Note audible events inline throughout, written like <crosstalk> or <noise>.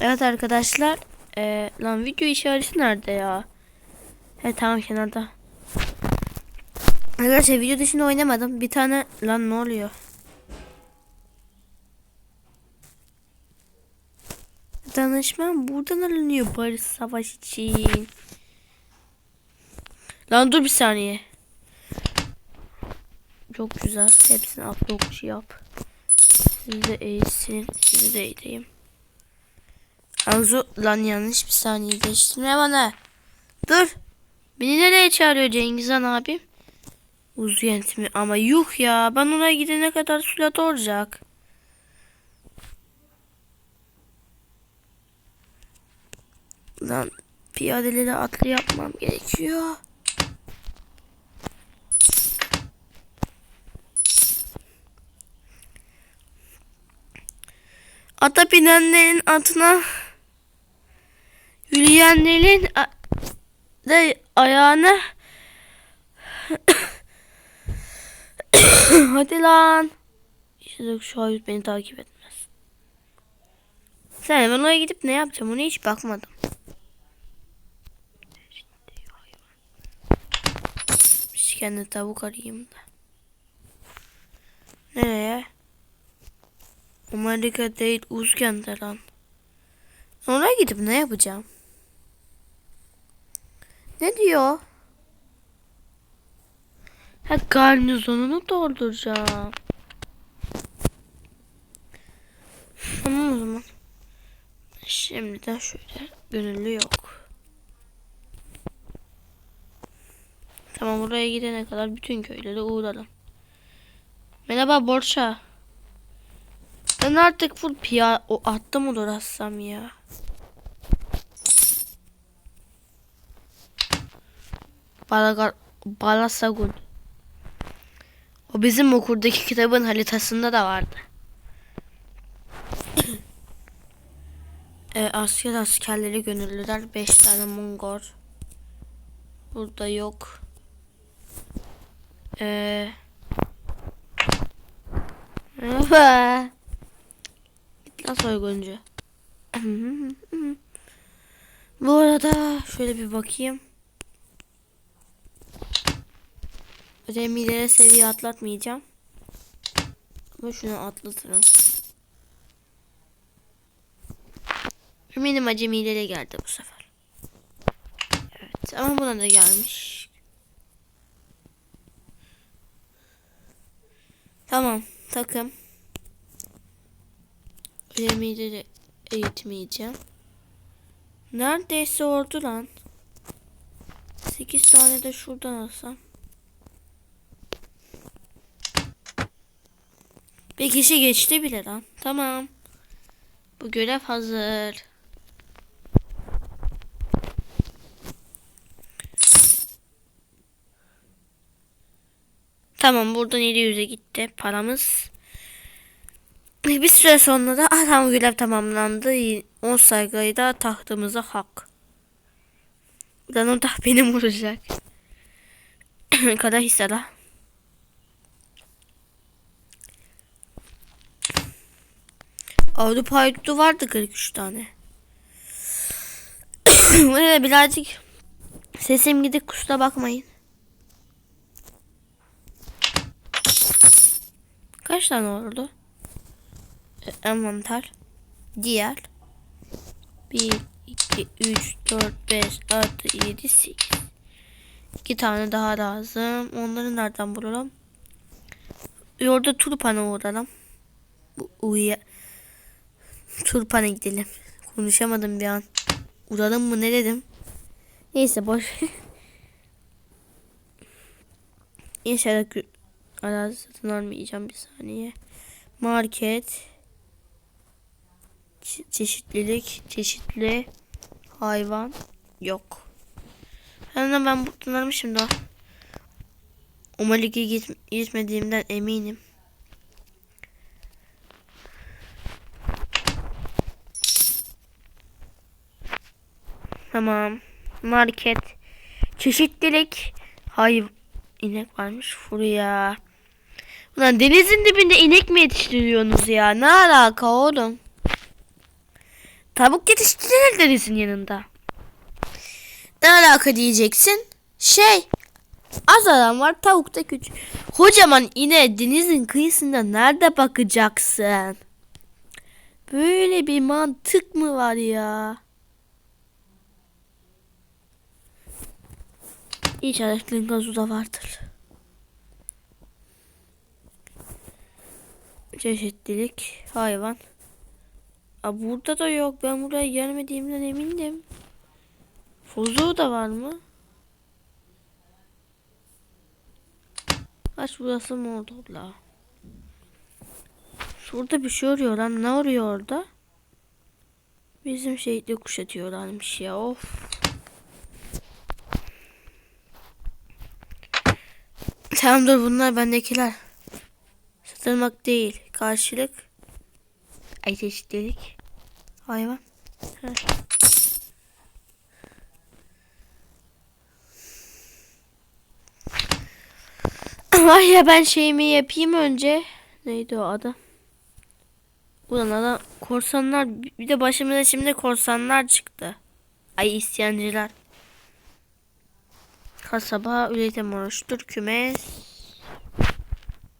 Evet arkadaşlar. Ee, lan video işareti nerede ya? He tamam kenarda. Arkadaşlar video dışında oynamadım. Bir tane lan ne oluyor? Danışman buradan alınıyor barış savaş için. Lan dur bir saniye. Çok güzel. Hepsini upload yap. Sizi de eğitsin. Sizi de eğiteyim. Anzu lan yanlış bir saniye değiştirme bana. Dur. Beni nereye çağırıyor Cengiz Han abim? Uzu yöntemi ama yuh ya ben oraya gidene kadar sürat olacak. Lan piyadeleri atlı yapmam gerekiyor. Ata binenlerin atına yürüyenlerin de ayağına <coughs> Hadi lan. İşte şu hayır beni takip etmez. Sen ben oraya gidip ne yapacağım ona hiç bakmadım. Kendi tavuk arayayım da. Nereye? Amerika değil Uzgen'de lan. Oraya gidip ne yapacağım? Ne diyor? Ha garnizonunu dolduracağım. Tamam o zaman. Şimdiden şöyle gönüllü yok. Tamam buraya gidene kadar bütün köylere uğrarım. Merhaba Borça. Ben artık full piya o atta mı dolaşsam ya? Balagar Balasagun. O bizim okurdaki kitabın haritasında da vardı. e, asker askerleri gönüllüler 5 tane Mongol. Burada yok. Eee. Git lan soyguncu. <laughs> Bu arada şöyle bir bakayım. Remilere seviye atlatmayacağım. Ama şunu atlatırım. Eminim acemilere geldi bu sefer. Evet ama buna da gelmiş. Tamam takım. Acemileri eğitmeyeceğim. Neredeyse oldu lan. 8 tane de şuradan alsam. Bir kişi geçti bile lan. Tamam. Bu görev hazır. Tamam buradan 700'e gitti paramız. Bir süre sonra da ah, tamam görev tamamlandı. 10 saygıyla tahtımıza hak. Buradan o taht <laughs> benim olacak. <clears throat> Kadar hissala. Avrupa haydutu vardı 43 tane. <coughs> Böyle birazcık sesim gidip kusura bakmayın. Kaç tane oldu? E, Envanter. Diğer. 1, 2, 3, 4, 5, 6, 7, 8. 2 tane daha lazım. Onları nereden bulalım? Orada turpana uğralım. Bu uya Turpana gidelim. Konuşamadım bir an. Uğralım mı ne dedim? Neyse boş. <laughs> İnşallah arazi satın almayacağım bir saniye. Market. Çe- çeşitlilik. Çeşitli. Hayvan. Yok. Hemen ben buradan almışım da. Umalik'e git gitmediğimden eminim. Tamam. Market. Çeşitlilik. Hay inek varmış buraya. Ulan denizin dibinde inek mi yetiştiriyorsunuz ya? Ne alaka oğlum? Tavuk yetiştirir denizin yanında. Ne alaka diyeceksin? Şey. Az adam var tavuk da küçük. Kocaman yine denizin kıyısında nerede bakacaksın? Böyle bir mantık mı var ya? İnşallah Lingazu da vardır. Çeşitlilik hayvan. Aa, burada da yok. Ben buraya gelmediğimden emindim. Fuzu da var mı? Kaç burası mı oldu la? Şurada bir şey arıyor lan. Ne arıyor orada? Bizim şehitli kuşatıyorlarmış ya. Of. Tamam dur bunlar bendekiler. Satılmak değil. Karşılık. Ay çeşitlilik. Hayvan. <clears throat> Var ya ben şeyimi yapayım önce. Neydi o adı? Ulan adam korsanlar bir de başımıza şimdi korsanlar çıktı. Ay isyancılar. Kasaba üretim oluştur kümes.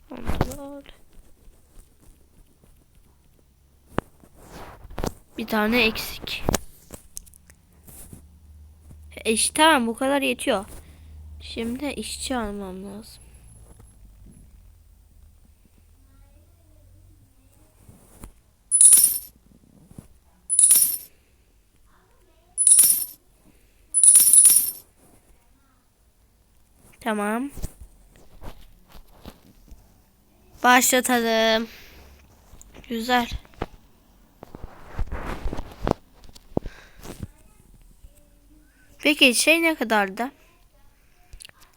Kontrol. Bir tane eksik. E işte tamam bu kadar yetiyor. Şimdi işçi almam lazım. Tamam. Başlatalım. Güzel. Peki şey ne kadardı?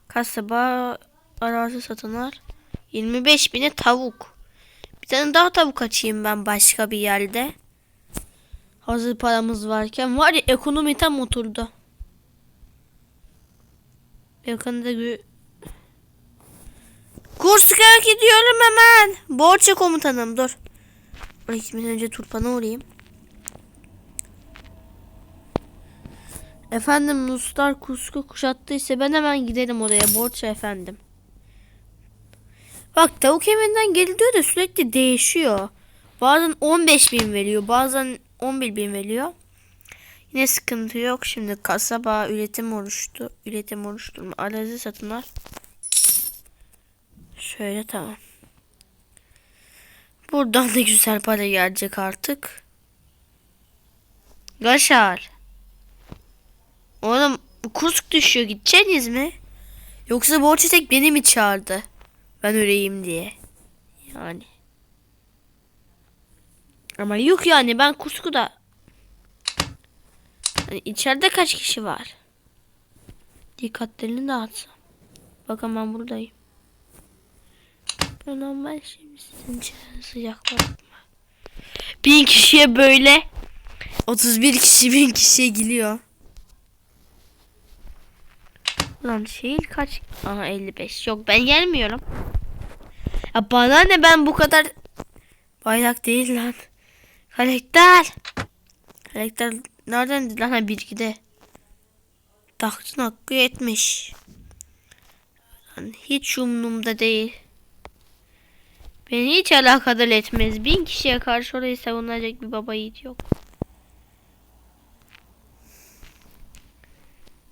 Kasaba arazi satınlar. 25 bine tavuk. Bir tane daha tavuk açayım ben başka bir yerde. Hazır paramız varken var ya ekonomi tam oturdu. Yakında gü... Kurskaya gidiyorum hemen. Borça komutanım dur. Oraya gitmeden önce Turpan'a uğrayayım. Efendim Ruslar Kursk'u kuşattıysa ben hemen giderim oraya. Borça efendim. Bak tavuk evinden geri diyor da sürekli değişiyor. Bazen 15 bin veriyor. Bazen 11 bin veriyor. Yine sıkıntı yok. Şimdi kasaba üretim oluştu. Üretim oluşturma. Arazi satınlar. Şöyle tamam. Buradan da güzel para gelecek artık. Gaşar. Oğlum Kursk düşüyor. Gideceğiniz mi? Yoksa borç tek beni mi çağırdı? Ben öleyim diye. Yani. Ama yok yani ben Kursk'u da içeride kaç kişi var? Dikkatlerini dağıtsam. Bakın ben buradayım. Ben normal şimdi sizin için sıcaklar Bin kişiye böyle 31 kişi bin kişiye geliyor. Lan şehir kaç? Aha 55. Yok ben gelmiyorum. Ya bana ne ben bu kadar bayrak değil lan. Karakter. Karakter nereden lan ha bilgide. Tahtın hakkı yetmiş. Lan hiç umurumda değil. Beni hiç alakadar etmez. Bin kişiye karşı orayı savunacak bir baba yiğit yok.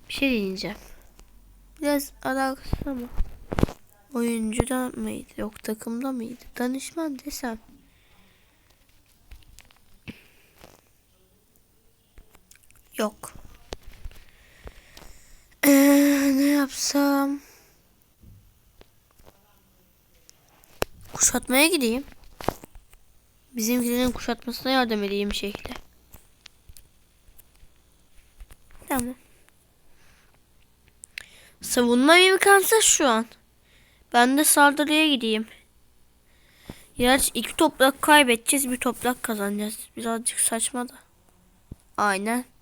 Bir şey diyeceğim. Biraz alakası ama. Oyuncuda mıydı? Yok takımda mıydı? Danışman desem. Yok. Ee, ne yapsam? Kuşatmaya gideyim. Bizimkilerin kuşatmasına yardım edeyim şekli. Tamam. Savunma imkansız şu an. Ben de saldırıya gideyim. Gerçi iki toprak kaybedeceğiz, bir toprak kazanacağız. Birazcık saçma da. Aynen.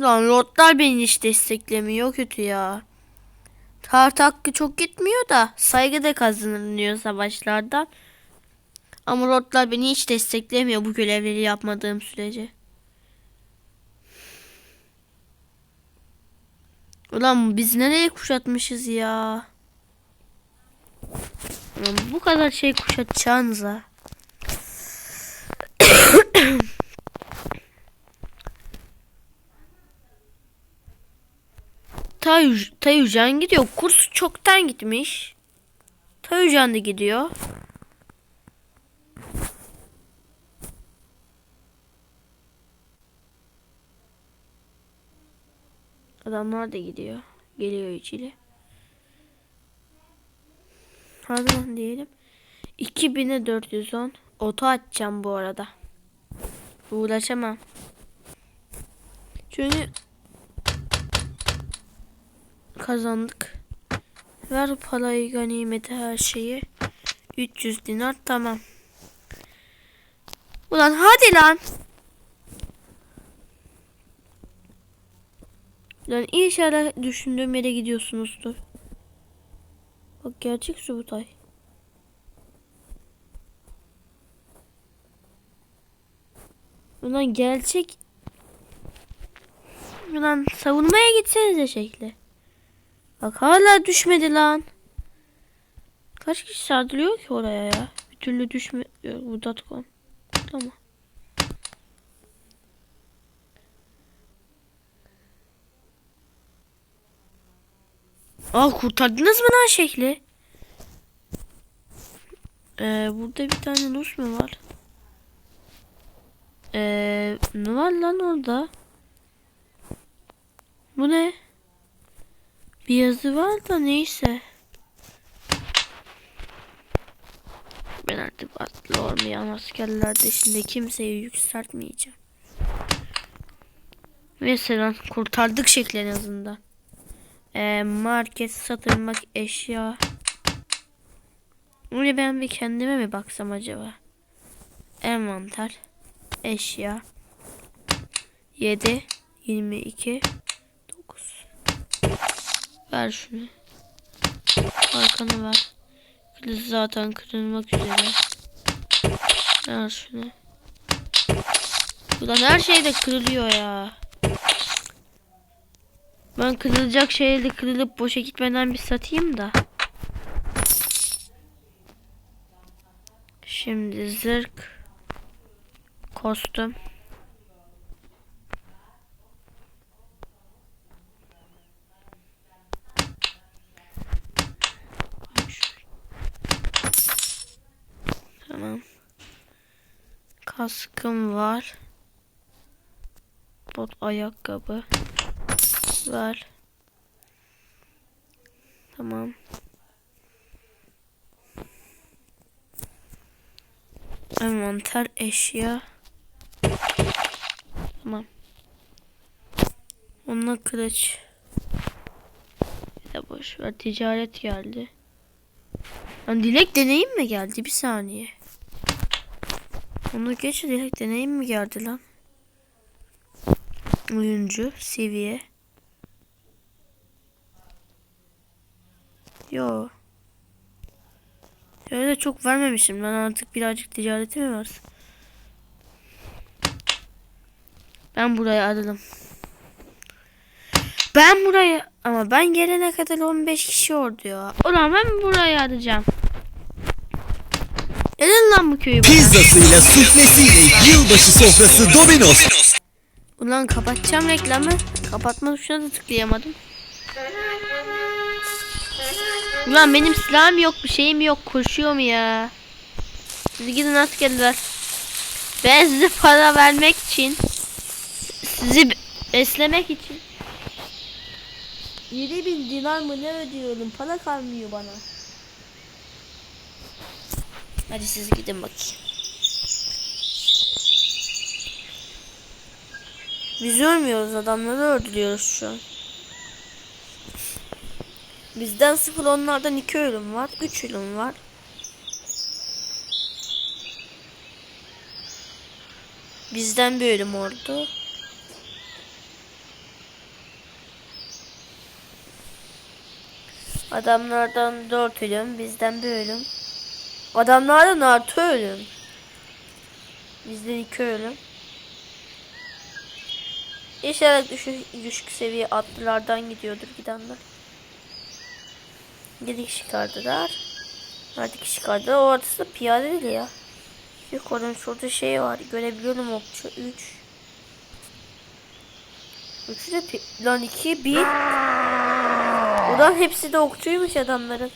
Lan lordlar beni hiç desteklemiyor kötü ya. Taht hakkı çok gitmiyor da saygı da kazanılıyor savaşlardan. Ama lordlar beni hiç desteklemiyor bu görevleri yapmadığım sürece. Ulan biz nereye kuşatmışız ya? Bu kadar şey kuşatacağınıza. Tayu, Tayucan gidiyor. Kurs çoktan gitmiş. Tayucan da gidiyor. Adamlar da gidiyor. Geliyor içili. Lan diyelim. 2000'e 410. Oto açacağım bu arada. Uğraşamam. Çünkü kazandık. Ver parayı ganimeti her şeyi. 300 dinar tamam. Ulan hadi lan. Lan inşallah düşündüğüm yere gidiyorsunuzdur. Bak gerçek Subutay. Ulan gerçek. Ulan savunmaya gitsenize şekli. Bak hala düşmedi lan. Kaç kişi sardırıyor ki oraya ya? Bir türlü düşmüyor bu datcom. Tamam. Aa kurtardınız mı lan şekli? Ee, burada bir tane Rus mu var? Ee, ne var lan orada? Bu ne? Bir yazı var da neyse. Ben artık atlı olmayan askerler dışında kimseyi yükseltmeyeceğim. Mesela kurtardık şekli en azından. Ee, market satılmak eşya. Öyle ben bir kendime mi baksam acaba? Envanter. Eşya. 7. 22. 9. Ver şunu. Arkanı ver. Kılıç zaten kırılmak üzere. Ver şunu. Ulan her şey de kırılıyor ya. Ben kırılacak şeyleri kırılıp boşa gitmeden bir satayım da. Şimdi zırh. Kostüm. Tamam. Kaskım var. Bot ayakkabı. Var. Tamam. Envanter eşya. Tamam. Onunla kılıç. De boş ver. Ticaret geldi. Lan dilek deneyim mi geldi? Bir saniye. Onu geç dilek deneyim mi geldi lan? Oyuncu seviye. Yo. Öyle çok vermemişim. Ben artık birazcık ticareti mi var? Ben buraya aradım. Ben buraya ama ben gelene kadar 15 kişi ordu ya. Ulan ben buraya arayacağım. Gelin lan bu köyü bana. Pizzasıyla, suflesiyle yılbaşı sofrası Domino's. Ulan kapatacağım reklamı. Kapatma tuşuna da tıklayamadım. Ulan benim silahım yok, bir şeyim yok. Koşuyorum ya. Siz gidin askerler. Ben size para vermek için sizi beslemek için 7000 dinar mı ne ödüyorum? Para kalmıyor bana. Hadi siz gidin bakayım. Biz ölmüyoruz adamları öldürüyoruz şu an. Bizden sıfır onlardan iki ölüm var. Üç ölüm var. Bizden bir ölüm oldu. Adamlardan dört ölüm. Bizden bir ölüm. Adamlardan artı ölüm. Bizden iki ölüm. İnşallah düşük, düşük seviye atlılardan gidiyordur gidenler. 7 kişi çıkardılar. 6 kişi çıkardılar. O da piyade değil ya. Yukarıdan şurada şey var. Görebiliyorum okçu. 3. Üçü de pi- lan 2 1. Ulan hepsi de okçuymuş adamların.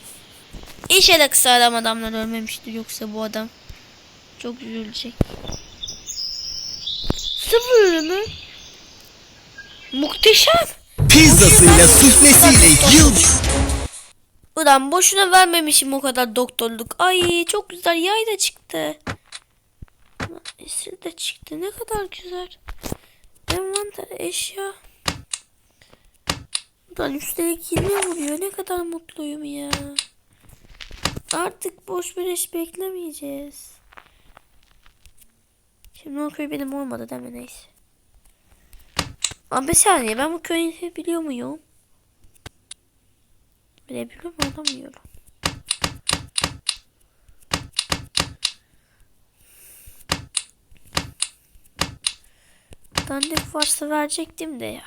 İnşallah kısa adam adamlar ölmemiştir yoksa bu adam çok üzülecek. Sıfır ölümü. Muhteşem. Pizzasıyla suflesiyle yıl Ulan boşuna vermemişim o kadar doktorluk. Ay çok güzel yay da çıktı. Esir de çıktı. Ne kadar güzel. Envanter eşya. Ulan üstelik 20 vuruyor. Ne kadar mutluyum ya. Artık boş bir iş beklemeyeceğiz. Şimdi o köy benim olmadı değil mi? Neyse. Ama bir saniye ben bu köyü biliyor muyum? Bilebiliyor mu alamıyorum. Dandik varsa verecektim de ya.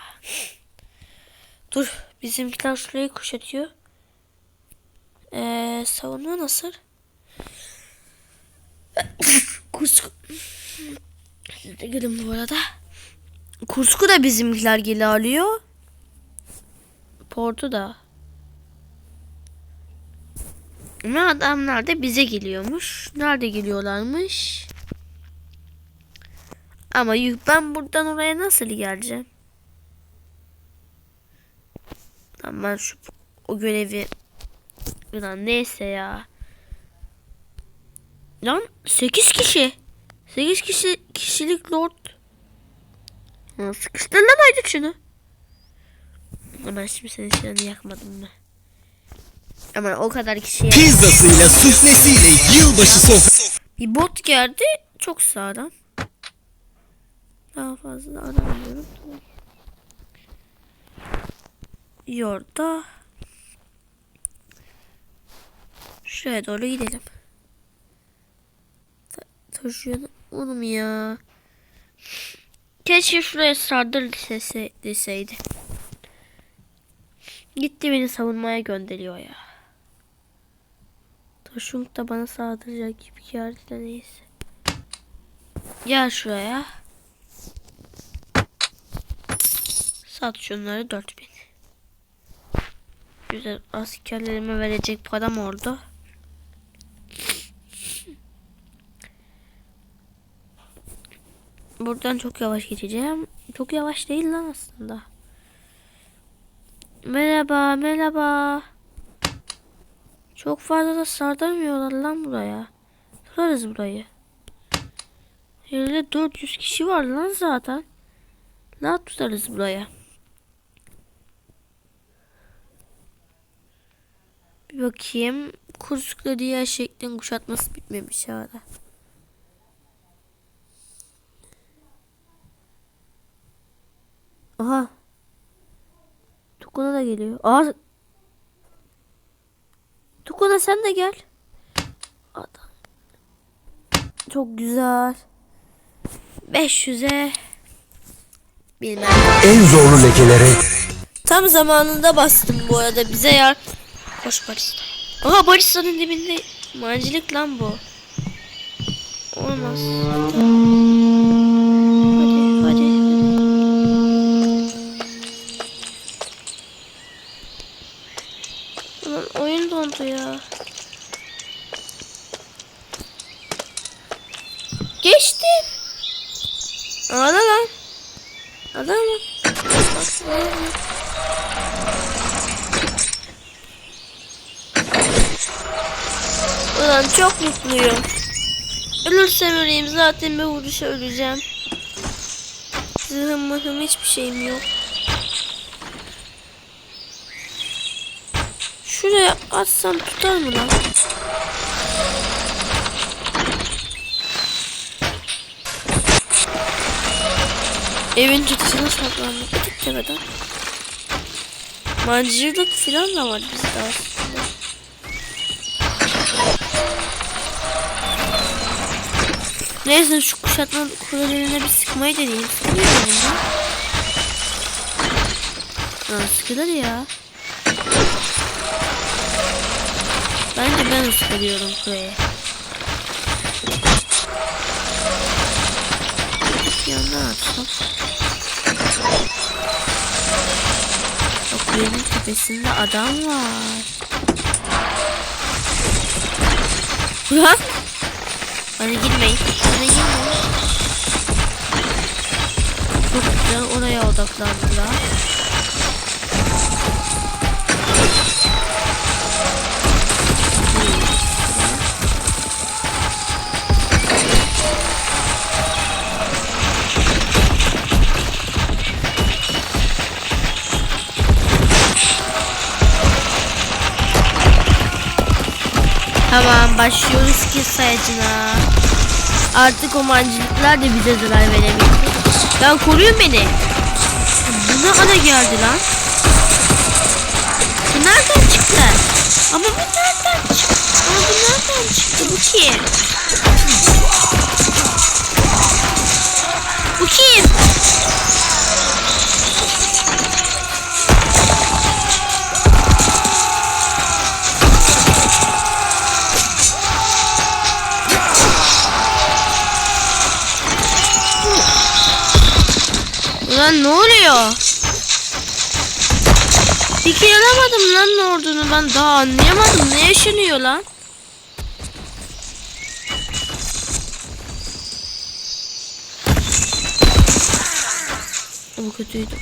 Dur bizimkiler şurayı kuşatıyor. Ee, savunma nasıl? <laughs> Kusku. Siz de gelin bu arada. Kusku da bizimkiler geri alıyor. Portu da. Ama adamlar da bize geliyormuş. Nerede geliyorlarmış? Ama ben buradan oraya nasıl geleceğim? Tamam ben şu o görevi Ulan neyse ya. Lan 8 kişi. 8 kişi kişilik lord. Lan haydi şunu. Ama şimdi senin silahını yakmadım mı? Ama o kadar kişiye Pizzasıyla suflesiyle yılbaşı sofrası bir bot geldi. Çok sağlam. Daha fazla aramıyorum. Yorda. Şuraya doğru gidelim. Ta- taşıyalım. Oğlum ya. Keşke şuraya sardır lisesi deseydi. Gitti beni savunmaya gönderiyor ya. Taşunk da bana saldıracak gibi geldi de neyse. Gel şuraya. Sat şunları 4000. Güzel askerlerime verecek param oldu. Buradan çok yavaş geçeceğim. Çok yavaş değil lan aslında. Merhaba, merhaba. Çok fazla da sardırmıyorlar lan buraya. Tutarız burayı. Yerde 400 kişi var lan zaten. Ne tutarız buraya. Bir bakayım. Kurskla diğer şeklin kuşatması bitmemiş hala. Aha. Tukuna da geliyor. Aa. Tukuna sen de gel. Adam. Çok güzel. 500'e bilmem. En zorlu lekelere Tam zamanında bastım bu arada bize yar. Koş Barista. Aha Barista'nın dibinde mancilik lan bu. Olmaz. Geçti. Ağla lan. Ağla lan. Ulan çok mutluyum. Ölürsem öleyim zaten bir vuruşa öleceğim. Zırhım mıhım hiçbir şeyim yok. Şuraya atsam tutar mı lan? Evin çatısına saklandık. Gittik tepeden. Mancırlık filan da var bizde aslında. Neyse şu kuşatma kulelerine bir sıkmayı deneyeyim. Sıkılıyor mu? Ha, sıkılır ya. Bence ben ısırıyorum kuleye. Ya ne yapsam? O kulenin tepesinde adam var. Lan! Bana girmeyin. Bana girmeyin. Çok güzel oraya odaklandılar. Tamam başlıyoruz ki sayacına. Artık o mancınıklar da bize zarar veremiyor. Lan koruyun beni. Bu ne ana geldi lan? Fikir alamadım lan ne olduğunu ben daha anlayamadım. Ne yaşanıyor lan? Bu kötüydü.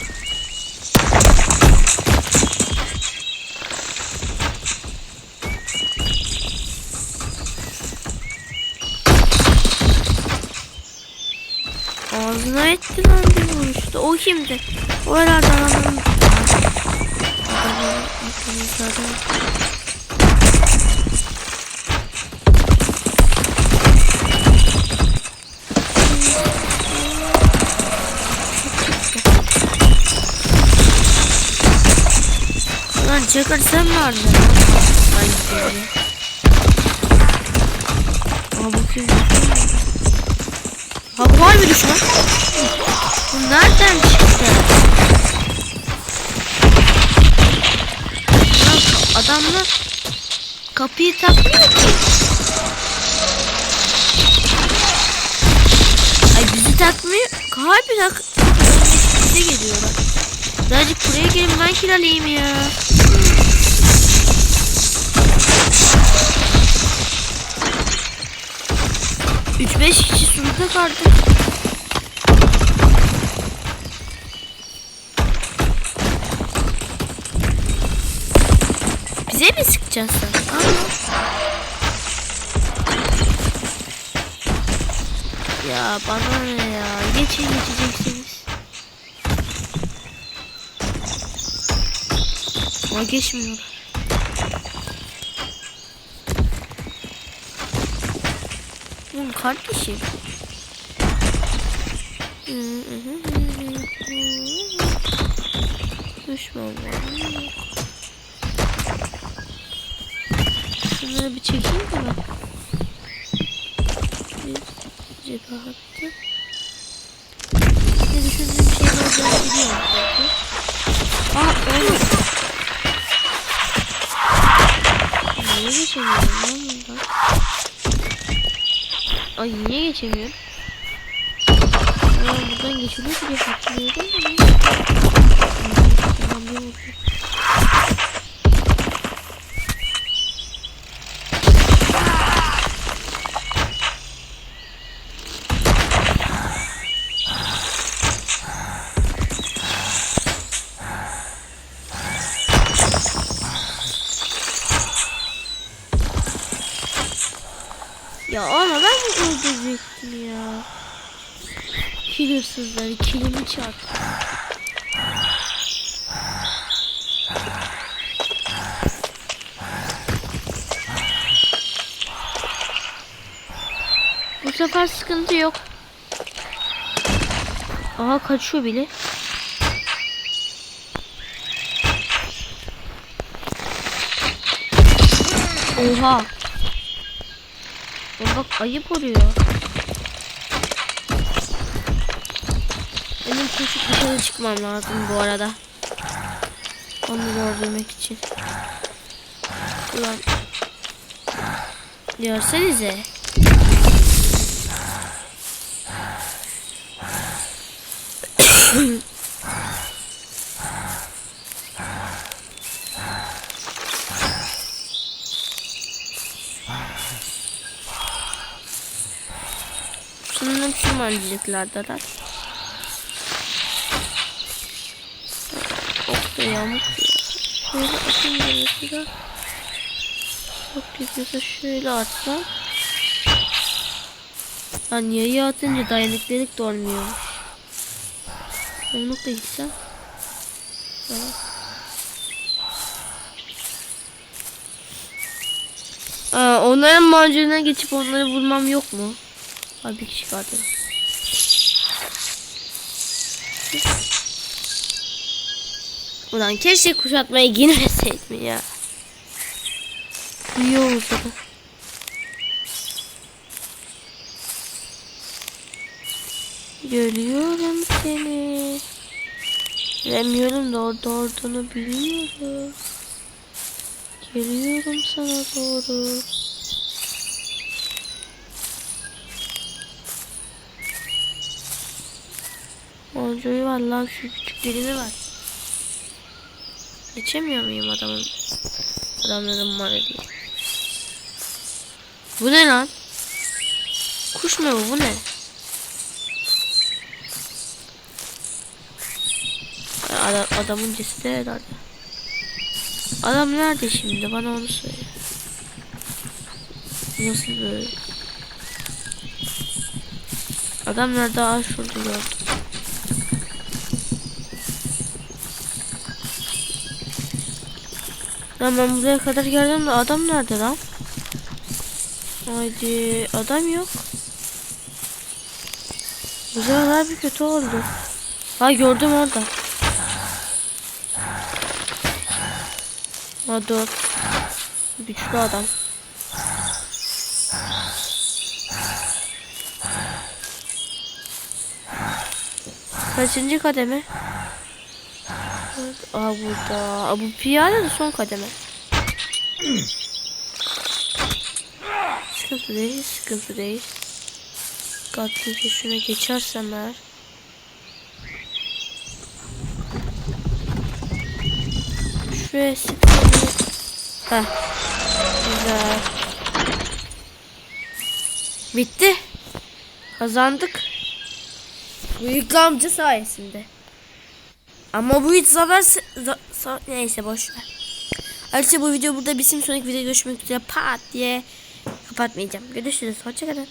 Ağzına etti lan bir vuruştu. O kimdi? O herhalde adamın... Adamın aklımızda. Lan Çakır sen mi? Sanki öyle. Aa bu kim? Ha var bir düşman. Bu nereden çıktı? Adamlar kapıyı takmıyor ki. Ay bizi takmıyor. Harbi tak. Bize geliyorlar. Birazcık buraya gelin ben kiralayayım ya. Üç beş kişi sunuda kaldı. Bize mi sıkacaksın? Ya bana ne ya? Geçin geçeceksiniz. Ama geçmiyor. Oğlum kardeşim. Çekeyim de ben. Bir cephe hattı. Ne düşündüğüm şey olacağını biliyorum. Aa oğlum. Niye geçemiyorum lan bundan? Ay niye geçemiyorum? Aa buradan geçiliyor ki geçemiyorum. Tamam bir vurdu. Ya ama ben mi öldürecektim ya? Kil hırsızları kilimi çarptı. Bu sefer sıkıntı yok. Aha kaçıyor bile. Oha. Bak ayıp oluyor. Dışarı çıkmam lazım bu arada. Onu öldürmek için. Ulan. Görsenize. Sanırım şu mancılıklardalar. Ok da yamuk ya. Şöyle atayım da mesela. Çok gidiyorsa şöyle atsam. Lan yayı atınca dayanıklılık da olmuyormuş. Yamukla gitsem. Aa, onların macerına geçip onları vurmam yok mu? Abi kişi kaldı. Ulan keşke kuşatmaya girmeseydim ya. İyi oldu da. Görüyorum seni. Bilemiyorum da orada olduğunu biliyorum. Geliyorum sana doğru. Boncuğu var lan şu küçük dilimi var. Geçemiyor muyum adamın? Adamların diye. Bu ne lan? Kuş mu bu? Bu ne? Adam, adamın cesedi herhalde. Adam nerede şimdi? Bana onu söyle. Nasıl böyle? Adam nerede? Aa şurada gördüm. Lan ben buraya kadar geldim de adam nerede lan? Haydi adam yok. Sefer bir kötü oldu. Ha gördüm orada. Ha dur. Güçlü adam. Kaçıncı kademe? Aa burada. Aa, bu piyade de son kademe. sıkıntı değil, sıkıntı değil. Dikkatlice şuna geçersem eğer. Şuraya sıkıntı. Heh. Güzel. Bitti. Kazandık. Büyük amca sayesinde. Ama bu hiç zafer za- za- neyse boş ver. Ayrıca bu video burada bitsin sonraki videoda görüşmek üzere pat diye kapatmayacağım. Görüşürüz. Hoşçakalın.